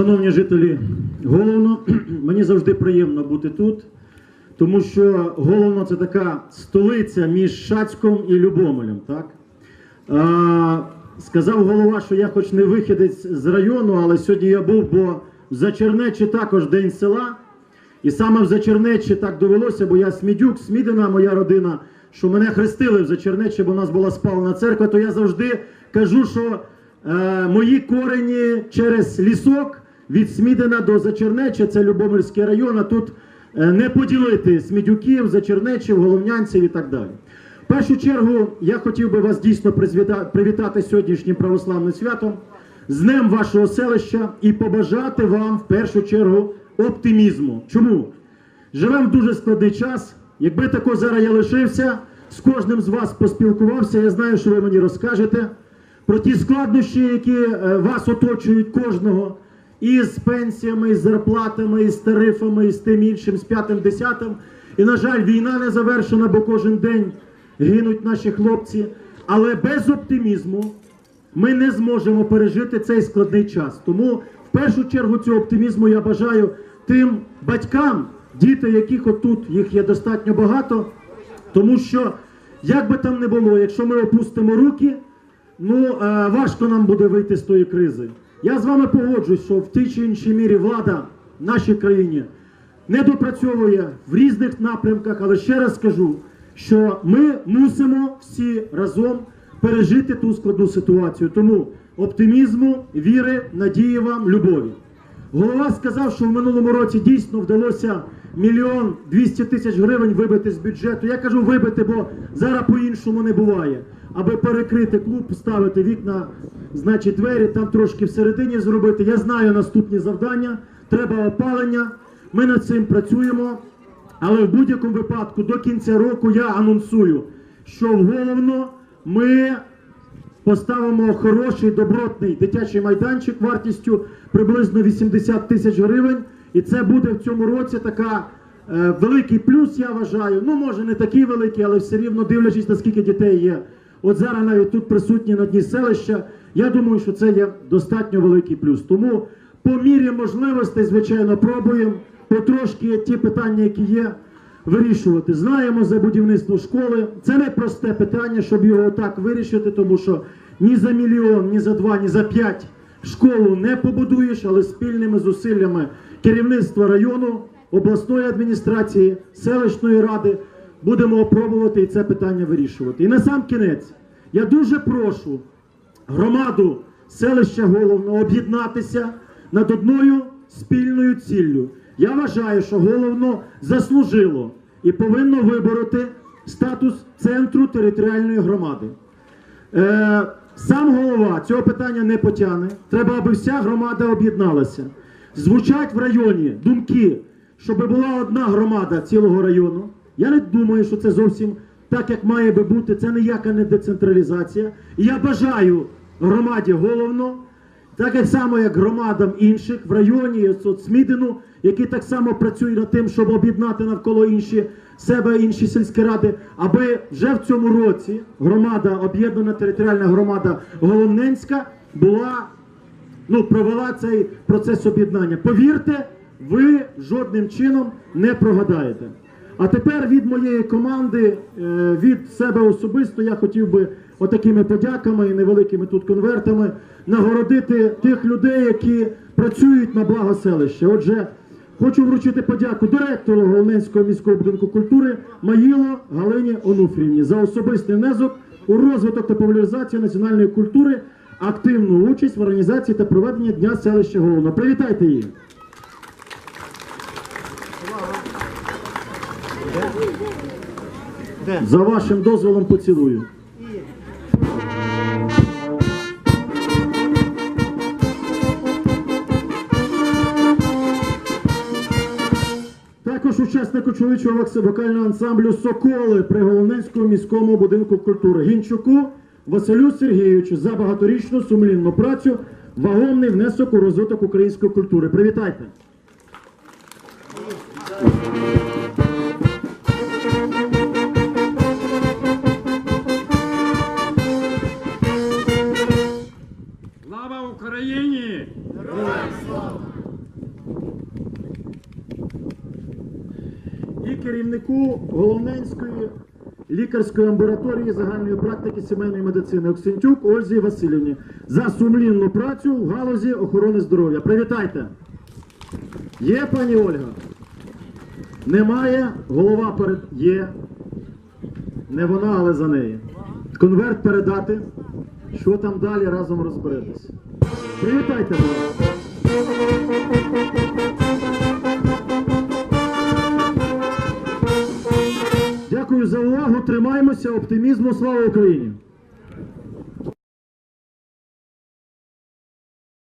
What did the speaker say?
Шановні жителі Головно, мені завжди приємно бути тут, тому що Головно це така столиця між Шацьком і Любомелем. Так? А, сказав голова, що я хоч не вихідець з району, але сьогодні я був, бо в Зачернечі також день села. І саме в Зачернечі так довелося, бо я Смідюк, Смідина, моя родина, що мене хрестили в Зачернечі, бо у нас була спалена церква, то я завжди кажу, що е, мої корені через лісок від Смідина до Зачернеча, це Любомирський район, а тут е, не поділити Смідюків, Зачернечів, Головнянців і так далі. В першу чергу я хотів би вас дійсно привітати сьогоднішнім православним святом, з днем вашого селища і побажати вам в першу чергу оптимізму. Чому? Живемо в дуже складний час. Якби тако зараз я лишився, з кожним з вас поспілкувався, я знаю, що ви мені розкажете про ті складнощі, які е, вас оточують кожного, і з пенсіями, і з зарплатами, і з тарифами, і з тим іншим, з п'ятим, десятим. І, на жаль, війна не завершена, бо кожен день гинуть наші хлопці. Але без оптимізму ми не зможемо пережити цей складний час. Тому в першу чергу цього оптимізму я бажаю тим батькам, діти, яких отут їх є достатньо багато, тому що як би там не було, якщо ми опустимо руки, ну е, важко нам буде вийти з тої кризи. Я з вами погоджуюсь, що в тій чи іншій мірі влада в нашій країні не допрацьовує в різних напрямках, але ще раз скажу, що ми мусимо всі разом пережити ту складну ситуацію. Тому оптимізму, віри, надії вам, любові. Голова сказав, що в минулому році дійсно вдалося мільйон двісті тисяч гривень вибити з бюджету. Я кажу вибити, бо зараз по-іншому не буває. Аби перекрити клуб, поставити вікна, значить двері, там трошки всередині зробити. Я знаю наступні завдання. Треба опалення. Ми над цим працюємо. Але в будь-якому випадку до кінця року я анонсую, що головно ми поставимо хороший добротний дитячий майданчик вартістю приблизно 80 тисяч гривень. І це буде в цьому році така е, великий плюс, я вважаю. Ну, може, не такий великий, але все рівно дивлячись, наскільки дітей є. От зараз навіть тут присутні на дні селища. Я думаю, що це є достатньо великий плюс. Тому по мірі можливостей, звичайно, пробуємо потрошки ті питання, які є, вирішувати. Знаємо за будівництво школи. Це не просте питання, щоб його отак вирішити, тому що ні за мільйон, ні за два, ні за п'ять школу не побудуєш, але спільними зусиллями керівництва району, обласної адміністрації, селищної ради будемо пробувати і це питання вирішувати. І на сам кінець я дуже прошу громаду селища головно об'єднатися над одною спільною ціллю. Я вважаю, що головно заслужило і повинно вибороти статус центру територіальної громади. Е, сам голова цього питання не потягне. Треба, аби вся громада об'єдналася. Звучать в районі думки, щоб була одна громада цілого району. Я не думаю, що це зовсім так, як має би бути. Це ніяка не децентралізація. І я бажаю громаді головно, так само, як громадам інших в районі, Смідину, які так само працюють над тим, щоб об'єднати навколо інші себе інші сільські ради, аби вже в цьому році громада, об'єднана територіальна громада Головненська була ну, провела цей процес об'єднання. Повірте, ви жодним чином не прогадаєте. А тепер від моєї команди, е, від себе особисто, я хотів би отакими подяками і невеликими тут конвертами нагородити тих людей, які працюють на благо селища. Отже, хочу вручити подяку директору Головненського міського будинку культури Маїло Галині Онуфрівні за особистий внесок у розвиток та популяризацію національної культури, активну участь в організації та проведенні Дня селища Головно. Привітайте її! За вашим дозволом поцілую. Також учаснику чоловічого вокального ансамблю Соколи при Головненському міському будинку культури Гінчуку Василю Сергійовичу за багаторічну сумлінну працю, вагомний внесок у розвиток української культури. Привітайте! Слава Україні! І керівнику Головненської лікарської амбулаторії загальної практики сімейної медицини Оксентюк Ользі Васильівні за сумлінну працю в галузі охорони здоров'я. Привітайте! Є пані Ольга. Немає, голова перед є. Не вона, але за неї. Конверт передати. Що там далі разом розберетесь. Привітайте. Дякую за увагу. Тримаємося. Оптимізму. Слава Україні!